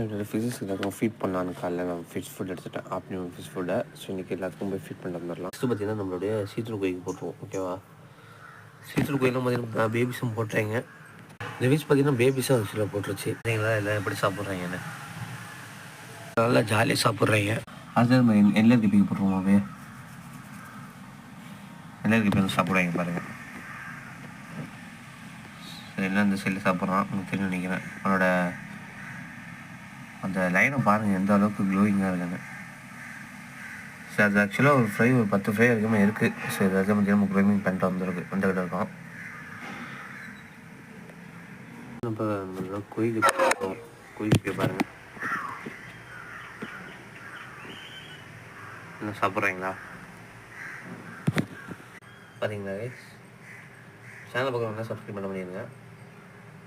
என்னோட ஃபிசிக்ஸ் எல்லாருக்கும் ஃபீட் பண்ணலான்னு காலைல நான் ஃபிஷ் ஃபுட் எடுத்துட்டேன். ஆஃப்டர்நூன் ஃபிஷ் ஃபுட்டை ஸோ இன்றைக்கி எல்லாத்துக்கும் போய் ஃபீட் பண்ணிட்டு வந்துடலாம் ஃபஸ்ட்டு பார்த்தீங்கன்னா நம்மளுடைய சீத்தூர் கோயிலுக்கு போட்டுருவோம். ஓகேவா சீத்தூர் கோயிலும் பார்த்தீங்கன்னா பேபிஸும் போட்டுறாங்க இந்த வீச் பார்த்தீங்கன்னா பேபிஸும் ஆக்சுவலாக போட்டுருச்சு. சரிங்களா? எல்லாம் எப்படி சாப்பிட்றாங்கன்னு நல்லா ஜாலியாக சாப்பிட்றாங்க. அது நம்ம எல்லாம் கிப்பிங்க போட்டுருவோம் அப்படியே எல்லாம் கிப்பிங்க சாப்பிட்றாங்க பாருங்கள் எல்லாம் இந்த சைடில் சாப்பிட்றான். உங்களுக்கு தெரியும் நினைக்கிறேன். அவனோட அந்த லைனை பாருங்கள் எந்த அளவுக்கு க்ளோயிங்காக இருக்குன்னு. ஸோ அது ஆக்சுவலாக ஒரு ஃப்ரை ஒரு பத்து ஃப்ரை வரைக்குமே இருக்குது ஸோ இதை வரைக்கும் நம்ம க்ளோயிங் பண்ணிட்டு வந்துருக்கு வந்துக்கிட்டு இருக்கோம். நம்ம கோயிலுக்கு கோயிலுக்கு பாருங்கள் என்ன சாப்பிட்றீங்களா? பார்த்தீங்களா கைஸ் சேனல் பக்கம் வந்து சப்ஸ்கிரைப் பண்ண பண்ணிடுங்க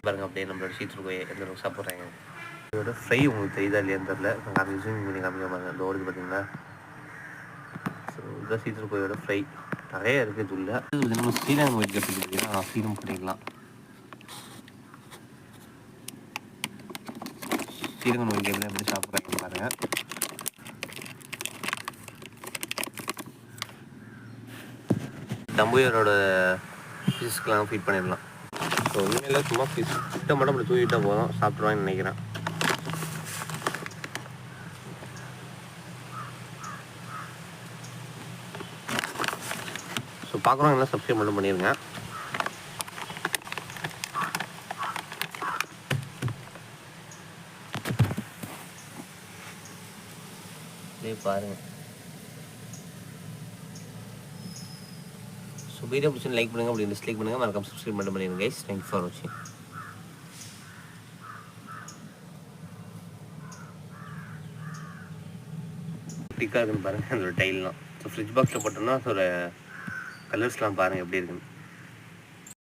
பாருங்க அப்படியே நம்மளோட சீத்தூர் கோயில் எந்த அளவுக்கு சாப்பிட்றாங்க இதோட ஃப்ரை உங்களுக்கு தெரியுதா இல்லையான்னு தெரில காமி ஜூம் பண்ணி காமிக்க பாருங்க அந்த ஓடுது பார்த்தீங்களா? ஸோ இதுதான் சீத்தூர் கோயிலோட ஃப்ரை நிறைய இருக்குது இது உள்ள இது நம்ம ஸ்ரீரங்கம் கோயில் எப்படி பார்த்தீங்கன்னா ஸ்ரீரம் பண்ணிக்கலாம். ஸ்ரீரங்கம் கோயில் எப்படி எப்படி சாப்பிட்றாங்க பாருங்க. தம்புயரோட ஃபிஷ்க்கெலாம் ஃபீட் பண்ணிடலாம். ஸோ உண்மையில் சும்மா ஃபிஷ் கிட்ட மட்டும் அப்படி தூக்கிட்டா போதும். சாப்பிட்ருவாங்கன்னு நினைக்கிறேன். பார்க்குறவங்க எல்லாம் சப்ஸ்கிரைப் மட்டும் பண்ணிடுங்க பாருங்க. ஸோ வீடியோ பிடிச்சி லைக் பண்ணுங்கள் அப்படி டிஸ்லைக் பண்ணுங்கள் மறக்காம சப்ஸ்கிரைப் மட்டும் பண்ணிடுங்க கைஸ் தேங்க்யூ ஃபார் வாட்சிங் டிக்காக இருக்குன்னு பாருங்கள் அதோட டைல்லாம் ஸோ ஃப்ரிட்ஜ் பாக்ஸில் போட்டோம்னா அதோட கலர்ஸ்லாம் பாருங்கள் எப்படி இருக்குன்னு.